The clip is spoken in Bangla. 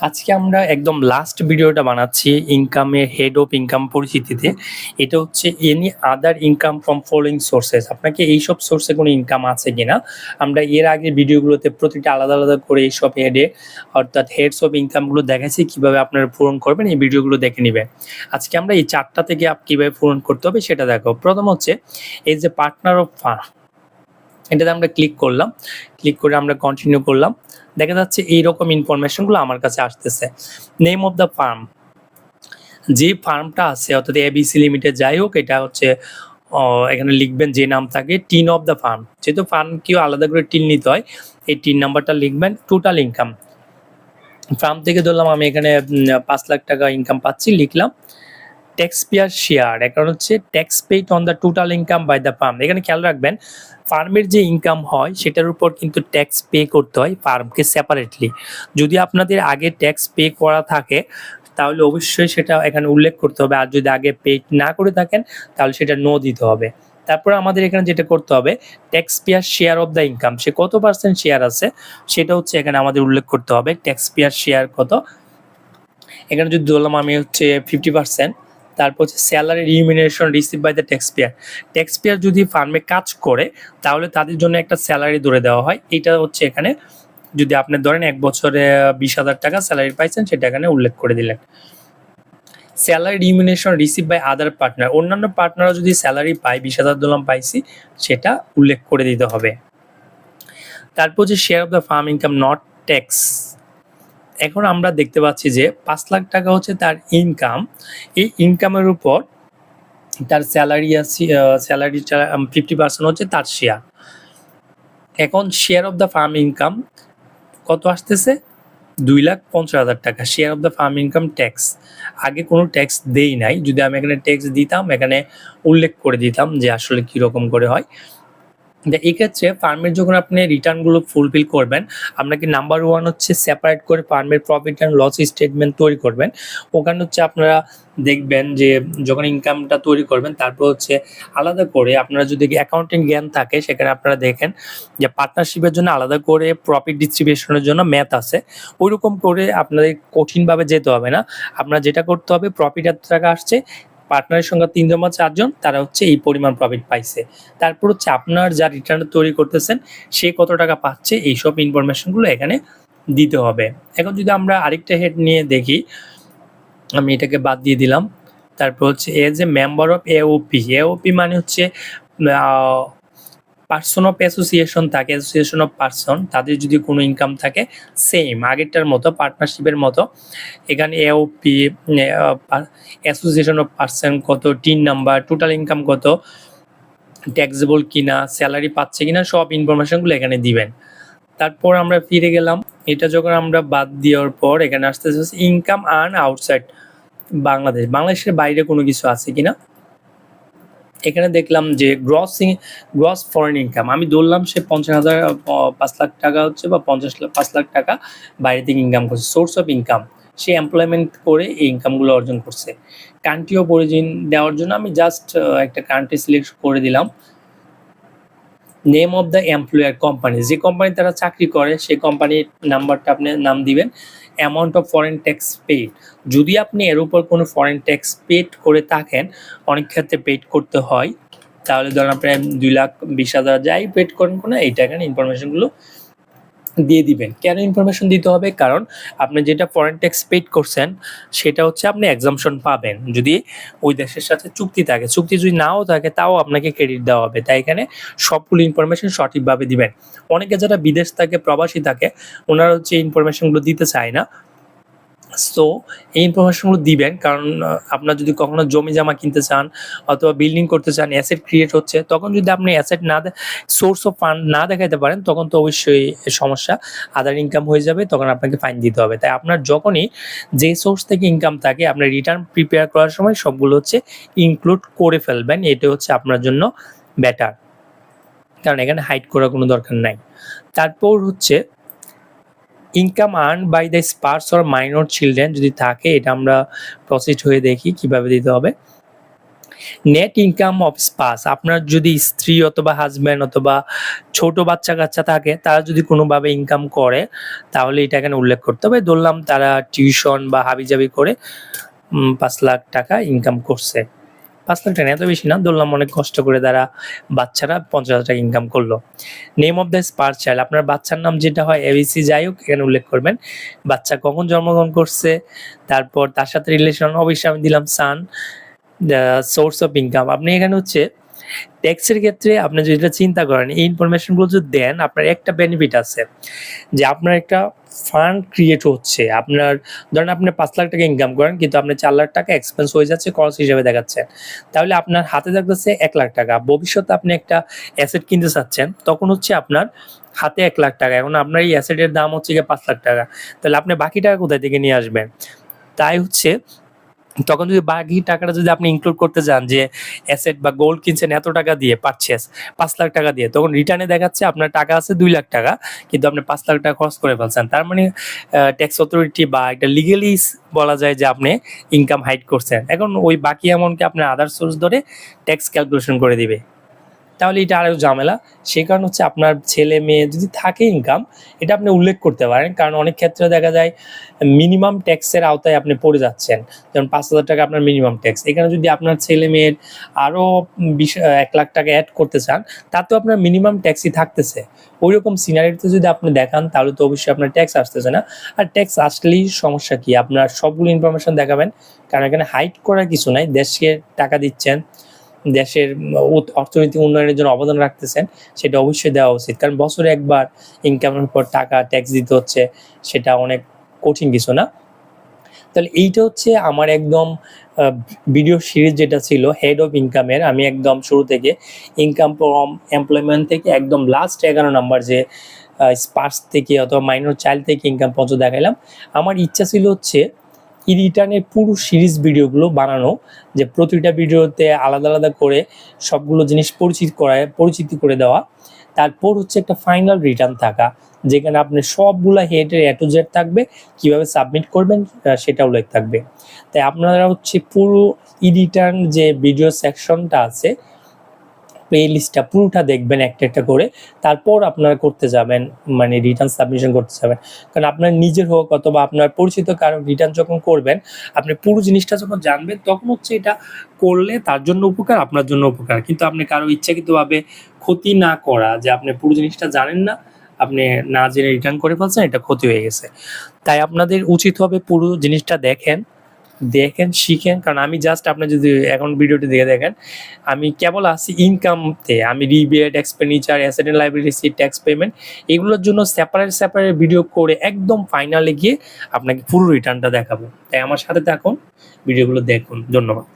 আজকে আমরা একদম লাস্ট ভিডিওটা বানাচ্ছি ইনকামের হেড অফ ইনকাম পরিচিতিতে এটা হচ্ছে any other income from following sources আপনাকে এইসব সোর্সে কোনো ইনকাম আছে কিনা, আমরা এর আগে ভিডিওগুলোতে প্রতিটা আলাদা আলাদা করে এইসব হেডে অর্থাৎ হেডস অফ ইনকামগুলো দেখাচ্ছি কীভাবে আপনারা পূরণ করবেন, এই ভিডিওগুলো দেখে নেবেন। আজকে আমরা এই চারটা থেকে কীভাবে পূরণ করতে হবে সেটা দেখো প্রথম হচ্ছে, এই যে পার্টনার অফ ফার্ম এটাতে আমরা ক্লিক করলাম। ক্লিক করে আমরা কন্টিনিউ করলাম। দেখা যাচ্ছে এইরকম ইনফরমেশনগুলো আমার কাছে আসতেছে। নেম অফ দ্য ফার্ম যে ফার্মটা আছে, অর্থাৎ এবিসি লিমিটেড যাই হোক, এটা হচ্ছে এখানে লিখবেন যে নাম থাকে টিন অফ দ্য ফার্ম যেহেতু ফার্ম কেউ আলাদা করে টিন নিতে হয়, এই টিন নাম্বারটা লিখবেন টোটাল ইনকাম ফার্ম থেকে ধরলাম আমি এখানে পাঁচ লাখ টাকা ইনকাম পাচ্ছি, লিখলাম। ট্যাক্স পেয়ার শেয়ার এখন হচ্ছে tax paid on the total income by the firm এখানে খেয়াল রাখবেন ফার্মের যে ইনকাম হয়, সেটার উপর কিন্তু ট্যাক্স পে করতে হয় ফার্মকে সেপারেটলি যদি আপনাদের আগে ট্যাক্স পে করা থাকে, তাহলে অবশ্যই সেটা এখানে উল্লেখ করতে হবে। আর যদি আগে পে না করে থাকেন, তাহলে সেটা নো দিতে হবে। তারপর আমাদের এখানে যেটা করতে হবে tax payer share of the income সে কত পার্সেন্ট শেয়ার আছে, সেটা হচ্ছে এখানে আমাদের উল্লেখ করতে হবে। ট্যাক্স পেয়ার শেয়ার কত? এখানে যদি ধরলাম আমি হচ্ছে ফিফটি পার্সেন্ট তারপর হচ্ছে salary remuneration receive by the tax payer tax payer যদি ফার্মে কাজ করে, তাহলে তাদের জন্য একটা স্যালারি ধরে দেওয়া হয়। এটা হচ্ছে এখানে, যদি আপনি ধরেন এক বছরে বিশ হাজার টাকা স্যালারি পাইছেন, সেটা এখানে উল্লেখ করে দিলেন। Salary remuneration receive by other partner অন্যান্য পার্টনারও যদি স্যালারি পায়, বিশ হাজার দোলাম পাইছি, সেটা উল্লেখ করে দিতে হবে। তারপর যে share of the firm income not tax এখন আমরা দেখতে পাচ্ছি যে পাঁচ লাখ টাকা হচ্ছে তার ইনকাম এই ইনকামের উপর তার স্যালারি স্যালারি ফিফটি পার্সেন্ট হচ্ছে তার শেয়ার এখন share of the firm income কত আসতেছে? দুই লাখ পঞ্চাশ হাজার টাকা। Share of the firm income tax আগে কোনো ট্যাক্স দেই নাই। যদি আমি এখানে ট্যাক্স দিতাম, এখানে উল্লেখ করে দিতাম যে আসলে কীরকম করে হয়। যে এক্ষেত্রে ফার্মের যখন আপনি রিটার্নগুলো ফুলফিল করবেন আপনাকে নাম্বার ওয়ান হচ্ছে সেপারেট করে ফার্মের প্রফিট অ্যান্ড লস স্টেটমেন্ট তৈরি করবেন। ওখানে হচ্ছে আপনারা দেখবেন যে যখন ইনকামটা তৈরি করবেন, তারপর হচ্ছে আলাদা করে আপনারা যদি অ্যাকাউন্টিং জ্ঞান থাকে, সেখানে আপনারা দেখেন যে পার্টনারশিপের জন্য আলাদা করে প্রফিট ডিস্ট্রিবিউশনের জন্য ম্যাথ আছে। ওইরকম করে আপনাদের কঠিনভাবে যেতে হবে না। আপনার যেটা করতে হবে প্রফিট এত টাকা আসছে পার্টনারের সঙ্গে তিনজন বা চারজন, তারা হচ্ছে এই পরিমাণ প্রফিট পাইছে। তারপর হচ্ছে আপনার যা রিটার্ন তৈরি করতেছেন, সে কত টাকা পাচ্ছে, এইসব ইনফরমেশনগুলো এখানে দিতে হবে। এখন যদি আমরা আরেকটা হেড নিয়ে দেখি, আমি এটাকে বাদ দিয়ে দিলাম। তারপর হচ্ছে a member of AOP AOP মানে হচ্ছে পার্সন অফ অ্যাসোসিয়েশন থাকে অ্যাসোসিয়েশন অফ পার্সন তাদের যদি কোনো ইনকাম থাকে সেম আগেরটার মতো পার্টনারশিপের মতো। এখানে এওপি অ্যাসোসিয়েশন অফ পার্সন কত টিন নাম্বার টোটাল ইনকাম কত ট্যাক্সেবল কিনা স্যালারি পাচ্ছে কিনা, সব ইনফরমেশনগুলো এখানে দিবেন। তারপর আমরা ফিরে গেলাম, এটা যখন আমরা বাদ দেওয়ার পর এখানে আসতে ইনকাম আর্ন আউটসাইড বাংলাদেশ। বাংলাদেশের বাইরে কোনো কিছু আছে কিনা? এখানে দেখলাম যে গ্রস গ্রস ফরেন ইনকাম আমি ধরলাম সে পঞ্চাশ হাজার পাঁচ লাখ টাকা হচ্ছে বা পঞ্চাশ পাঁচ লাখ টাকা বাইরে থেকে ইনকাম করছে সোর্স অফ ইনকাম সে এমপ্লয়মেন্ট করে এই ইনকামগুলো অর্জন করছে। কান্ট্রি অফ অরিজিন দেওয়ার জন্য আমি জাস্ট একটা কান্ট্রি সিলেক্ট করে দিলাম। Name of the employer company যে কোম্পানি তারা চাকরি করে, সেই কোম্পানির নাম্বারটা আপনি নাম দিবেন amount of foreign tax paid যদি আপনি এর উপর কোনো ফরেন ট্যাক্স পেড করে থাকেন, অনেক ক্ষেত্রে পেড করতে হয়। তাহলে ধরুন আপনার দুই লাখ বিশ হাজার যাই পেড করেন কোনো, এই টাকার ইনফরমেশনগুলো দিয়ে দিবেন। কেন ইনফরমেশন দিতে হবে? কারণ আপনি যেটা ফরেন ট্যাক্স পেড করছেন, সেটা হচ্ছে আপনি এক্সামশন পাবেন। যদি ওই দেশের সাথে চুক্তি থাকে, চুক্তি যদি নাও থাকে, তাও আপনাকে ক্রেডিট দেওয়া হবে। তাই এখানে সবগুলো ইনফরমেশন সঠিকভাবে দিবেন। অনেকে যারা বিদেশ থাকে, প্রবাসী থাকে, ওনারা হচ্ছে ইনফরমেশনগুলো দিতে চায় না। সো এই ইনফরমেশনগুলো দিবেন, কারণ আপনার যদি কখনো জমি জমা কিনতে চান অথবা বিল্ডিং করতে চান অ্যাসেট ক্রিয়েট হচ্ছে, তখন যদি আপনি অ্যাসেট না সোর্স অফ ফান্ড না দেখাতে পারেন, তখন তো অবশ্যই সমস্যা। আদার ইনকাম হয়ে যাবে, তখন আপনাকে ফাইন দিতে হবে। তাই আপনার যখনই যে সোর্স থেকে ইনকাম থাকে আপনার রিটার্ন প্রিপেয়ার করার সময় সবগুলো হচ্ছে ইনক্লুড করে ফেলবেন। এটা হচ্ছে আপনার জন্য বেটার কারণ এখানে হাইড করার কোনো দরকার নাই। তারপর হচ্ছে income earn by the spouse or minor children যদি থাকে, এটা আমরা প্রসিড হয়ে দেখি কীভাবে দিতে হবে। নেট ইনকাম অফ স্পাস আপনার যদি স্ত্রী অথবা হাজব্যান্ড অথবা ছোট বাচ্চা কাচ্চা থাকে, তারা যদি কোনোভাবে ইনকাম করে, তাহলে এটা এখানে উল্লেখ করতে হবে। ধরলাম তারা টিউশন বা হাবিজাবি করে পাঁচ লাখ টাকা ইনকাম করছে। পাঁচ লাখ টাকা এত বেশি না, ধরলাম অনেক কষ্ট করে তারা বাচ্চারা পঞ্চাশ হাজার টাকা ইনকাম করল। Name of the spouse child আপনার বাচ্চার নাম যেটা হয় এবিসি যাই হোক, এখানে উল্লেখ করবেন। বাচ্চা কখন জন্মগ্রহণ করছে, তারপর তার সাথে রিলেশন অবশ্যই আমি দিলাম সান সোর্স অফ ইনকাম আপনি এখানে হচ্ছে ট্যাক্সের ক্ষেত্রে আপনি যদি এটা চিন্তা করেন, এই ইনফরমেশনগুলো যদি দেন, আপনার একটা বেনিফিট আছে। যে আপনার একটা ফান্ড ক্রিয়েট হচ্ছে। আপনার, ধরেন আপনি পাঁচ লাখ টাকা ইনকাম করেন, কিন্তু আপনি চার লাখ টাকা এক্সপেন্স হয়ে যাচ্ছে খরচ হিসাবে দেখাচ্ছেন তাহলে আপনার হাতে থাকতেছে এক লাখ টাকা। ভবিষ্যতে আপনি একটা অ্যাসেট কিনতে চাচ্ছেন, তখন হচ্ছে আপনার হাতে এক লাখ টাকা। এখন আপনার এই অ্যাসেটের দাম হচ্ছে গিয়ে পাঁচ লাখ টাকা। তাহলে আপনি বাকি টাকা কোথায় থেকে নিয়ে আসবেন? তাই হচ্ছে তখন যদি বাকি টাকাটা যদি আপনি ইনক্লুড করতে চান যে অ্যাসেট বা গোল্ড কিনছেন, এত টাকা দিয়ে পারচেস পাঁচ লাখ টাকা দিয়ে, তখন রিটার্নে দেখাচ্ছে আপনার টাকা আছে দুই লাখ টাকা, কিন্তু আপনি পাঁচ লাখ টাকা খরচ করে ফেলছেন। তার মানে ট্যাক্স অথরিটি বা একটা লিগেলি বলা যায় যে আপনি ইনকাম হাইড করছেন। এখন ওই বাকি অ্যামাউন্টকে আপনার আদার সোর্স ধরে ট্যাক্স ক্যালকুলেশন করে দিবে। তাহলে এটা আরও ঝামেলা। সেই কারণ হচ্ছে আপনার ছেলে মেয়ে যদি থাকে ইনকাম এটা আপনি উল্লেখ করতে পারেন। কারণ অনেক ক্ষেত্রে দেখা যায় মিনিমাম ট্যাক্সের আওতায় আপনি পড়ে যাচ্ছেন। যেমন পাঁচ হাজার টাকা আপনার মিনিমাম ট্যাক্স এখানে যদি আপনার ছেলে মেয়ের আরও বিশ, এক লাখ টাকা অ্যাড করতে চান, তাতেও আপনার মিনিমাম ট্যাক্সই থাকতেছে। ওই রকম সিনারিতে যদি আপনি দেখান, তাহলে তো অবশ্যই আপনার ট্যাক্স আসতেছে না। আর ট্যাক্স আসলেই সমস্যা কি? আপনার সবগুলো ইনফরমেশন দেখাবেন। কারণ এখানে হাইট করার কিছু নাই। দেশকে টাকা দিচ্ছেন। দেশের অর্থনৈতিক উন্নয়নের জন্য অবদান রাখতেছেন, সেটা অবশ্যই দেওয়া উচিত। কারণ বছরে একবার ইনকামের পর টাকা ট্যাক্স দিতে হচ্ছে, সেটা অনেক কঠিন কিছু না। তাহলে এইটা হচ্ছে আমার একদম ভিডিও সিরিজ যেটা ছিল হেড অফ ইনকামের আমি একদম শুরু থেকে ইনকাম ফ্রম এমপ্লয়মেন্ট থেকে একদম লাস্ট এগারো নাম্বার যে স্পার্স থেকে অথবা মাইনর চাইল্ড থেকে ইনকাম পর্যন্ত দেখাইলাম। আমার ইচ্ছা ছিল হচ্ছে রিটার্নের পুরো সিরিজ ভিডিওগুলো বানানো, যে প্রতিটা ভিডিওতে আলাদা আলাদা করে সবগুলো জিনিস পরিচিত করায়, পরিচিতি করে দেওয়া। তারপর হচ্ছে একটা ফাইনাল রিটার্ন থাকা, যেখানে আপনি সবগুলা হেডের এ টু জেড থাকবে, কীভাবে সাবমিট করবেন সেটা উল্লেখ থাকবে। তাই আপনারা হচ্ছে পুরো ই রিটার্ন যে ভিডিও সেকশনটা আছে প্লে লিস্টটা পুরোটা দেখবেন একটা একটা করে। তারপর আপনারা করতে যাবেন মানে রিটার্ন সাবমিশন করতে যাবেন। কারণ আপনার নিজের হোক অথবা আপনার পরিচিত কারও রিটার্ন যখন করবেন, আপনি পুরো জিনিসটা যখন জানবেন, তখন হচ্ছে এটা করলে তার জন্য উপকার, আপনার জন্য উপকার। কিন্তু আপনি কারও ইচ্ছাকৃতভাবে ক্ষতি না করা, যে আপনি পুরো জিনিসটা জানেন না, আপনি না জেনে রিটার্ন করে ফেলছেন, এটা ক্ষতি হয়ে গেছে। তাই আপনাদের উচিত হবে পুরো জিনিসটা দেখেন দেখেন, শিখেন। কারণ আমি জাস্ট আপনার যদি এখন ভিডিওটি দেখে দেখেন, আমি কেবল আসি ইনকামতে আমি rebate expenditure asset library sheet tax payment এগুলোর জন্য সেপারেট সেপারেট ভিডিও করে একদম ফাইনালে গিয়ে আপনাকে পুরো রিটার্নটা দেখাবো। তাই আমার সাথে থাকুন, ভিডিওগুলো দেখুন। ধন্যবাদ।